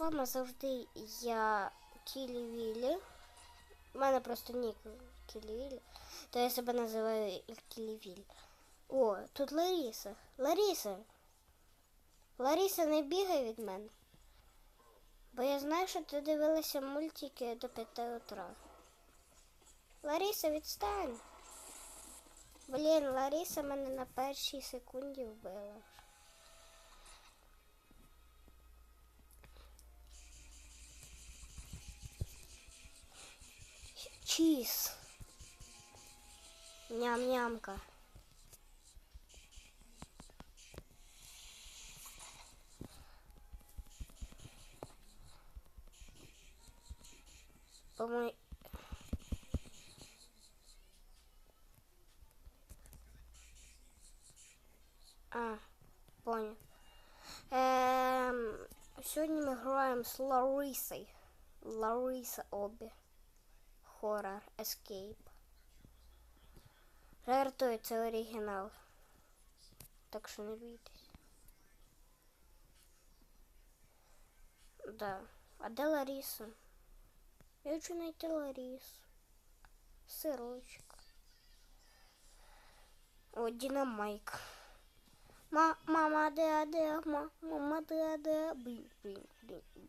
З завжди я Кілі. У мене просто нік Кілі. То я себе називаю Кілі. О, тут Ларіса. Ларіса. Ларіса не бігай від мене. Бо я знаю, що ти дивилася мультики до 5 утра. Лариса, відстань. Блін, Лариса мене на першій секунді вбила. Чіз. Ням-нямка. По-моему... А, понял. Ем, сьогодні ми граємо з Ларисою. Лариса Обі. Хоррор Escape. Жартую, це оригінал. Так що не бійтесь. Да. А де Лариса? Я хочу знайти Ларису. Сирочок. О, Динамайк. Ма, мама, де, де, ма, мама, де, де, блін, блін, блін, блін.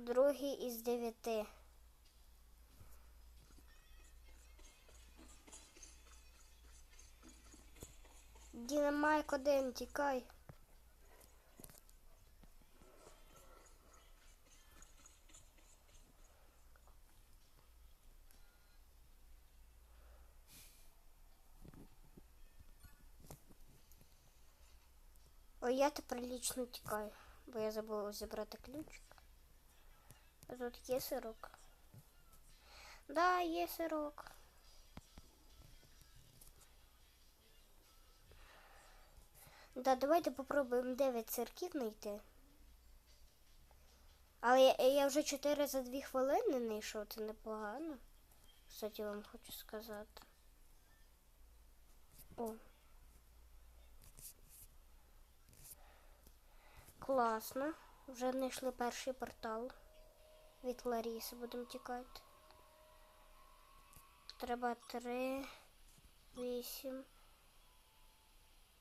Другий із дев'яти. Дінамайк один, тікай. Ой, я тепер лічно тікаю, бо я забула зібрати ключик. Тут є сирок. Да, є сирок. Да, давайте попробуємо 9 сирків знайти. Але я, я вже 4 за 2 хвилини знайшов, це непогано. Кстати, вам хочу сказати. О. Класно. Вже знайшли перший портал. Від Ларіси будемо тікати. Треба три, вісім,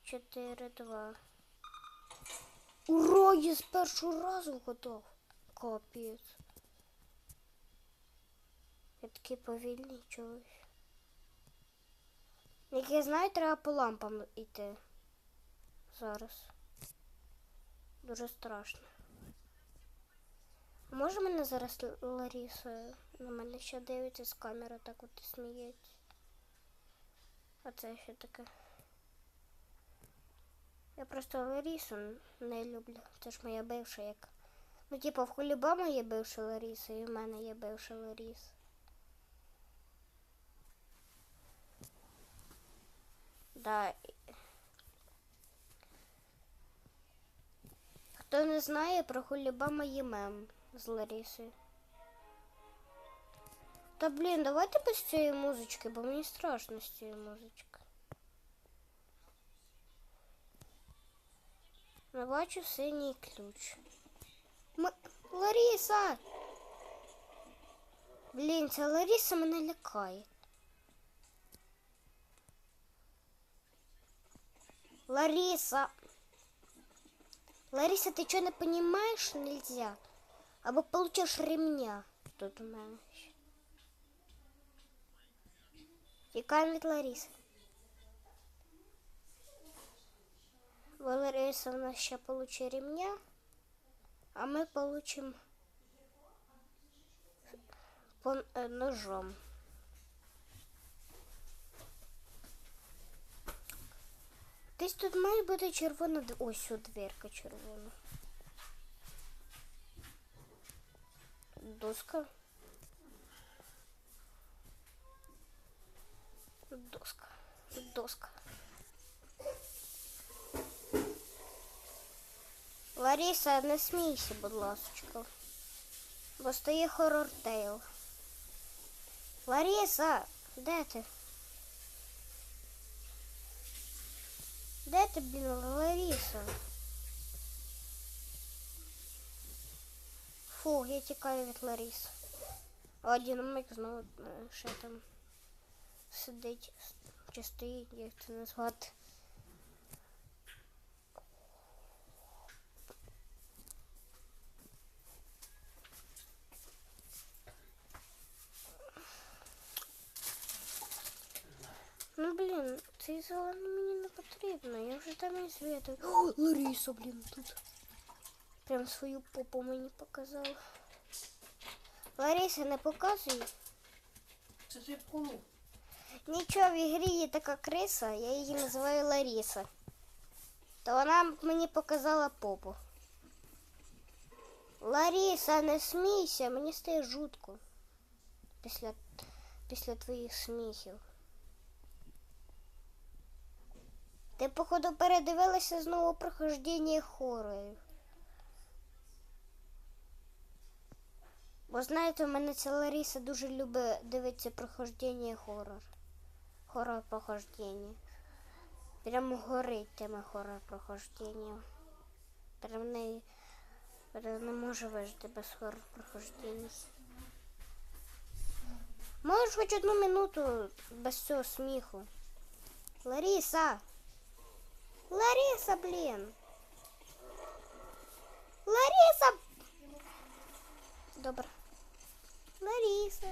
чотири, два. Ура, я з першого разу готов. Капець. Я такий повільний чогось. Як я знаю, треба по лампам йти. Зараз. Дуже страшно. Може мене зараз Л- Ларіса на мене ще дивиться з камери, так от і сміється. А це що таке? Я просто Ларісу не люблю. Це ж моя бивша як. Ну, типу, в Хулібама є бивша Ларіса, і в мене є бивша Ларіса. Да. Хто не знає, про Хулібама є мем з Ларісою. Та блін, давайте без цієї музички, бо мені страшно з цієї музички. Не бачу синій ключ. М... Ларіса! Блін, ця Ларіса мене лякає. Лариса! Лариса, ты что не понимаешь? Нельзя. Або получишь ремня. Тут у мене. ще. Тікаємо від Лариси. Бо Лариса у нас ще получить ремня, а ми получим по е, ножом. Десь тут має бути червона. д- Ось о, дверка червона. Доска. Доска. Доска. Лариса, не смійся, будь ласочка. Бо стає хоррор тейл. Лариса, де ти? Де ти, блін, Лариса? Фу, я тікаю від Ларіс. А динамик знову е, ще там сидить. Чи стоїть, як це назвати. Ну блін, цей зелений мені не потрібно. Я вже там і світу. О, Ларіса, блін, тут. Прям свою попу мені показала. Лариса, не показуй. Це я вколов. Нічого, в ігрі є така криса, я її називаю Ларіса. То вона мені показала попу. Ларіса, не смійся, мені стає жутко. Після, після твоїх сміхів. Ти, походу, передивилася знову прохождення хорорів. Бо знаєте, у мене ця Ларіса дуже любить дивитися прохождення хорор. Хорор прохождення. Прямо горить тема хорор прохождення. Прям не, прям не можу вижити без хорор прохождення. Можеш хоч одну минуту без цього сміху. Ларіса! Лариса, блін! Лариса! Добре. Лариса.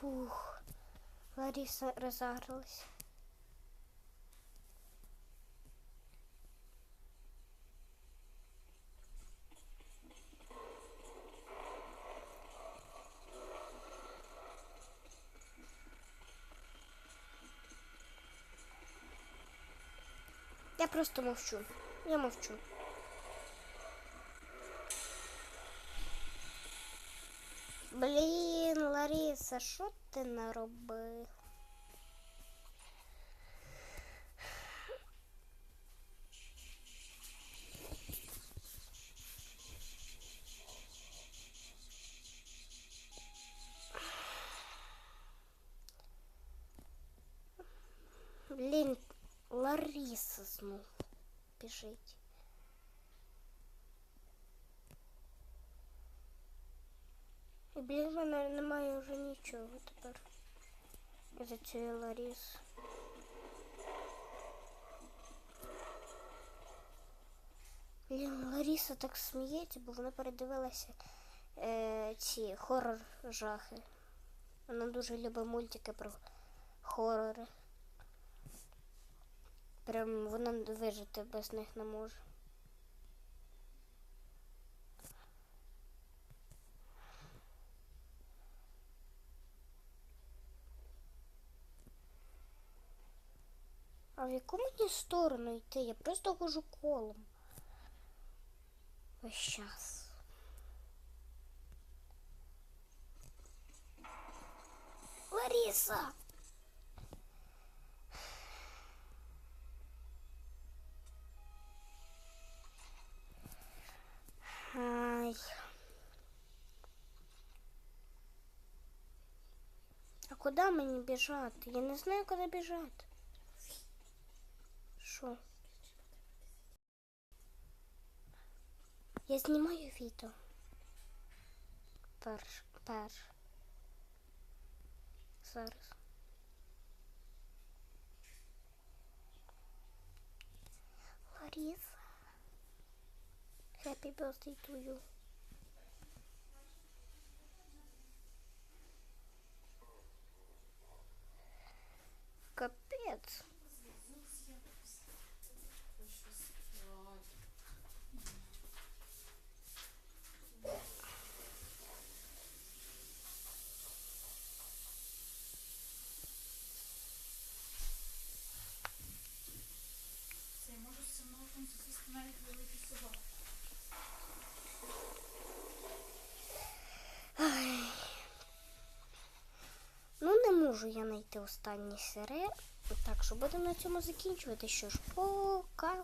Фух. Лариса розагралась. Я просто мовчу. Я мовчу. Блін, Лариса, що ти наробив? Блін, Лариса знов біжить. І біля мене немає вже нічого тепер. За цієї Ларіси. Блін, Ларіса так сміється, бо вона передивилася е, ці хорор жахи. Вона дуже любить мультики про хорори. Прям вона вижити без них не може. в яку мені сторону йти? Я просто хожу колом. Весь час. Лариса! Ай. А куди мені біжати? Я не знаю, куди біжати. Що? Я знімаю відео. Перш, перш. Зараз. Лариса. Happy birthday to you. Капець. Це я можу з цим ножом сосиски навіть великий собак. Ну, не можу я знайти останній серіал. Так що будемо на цьому закінчувати. Що ж, пока.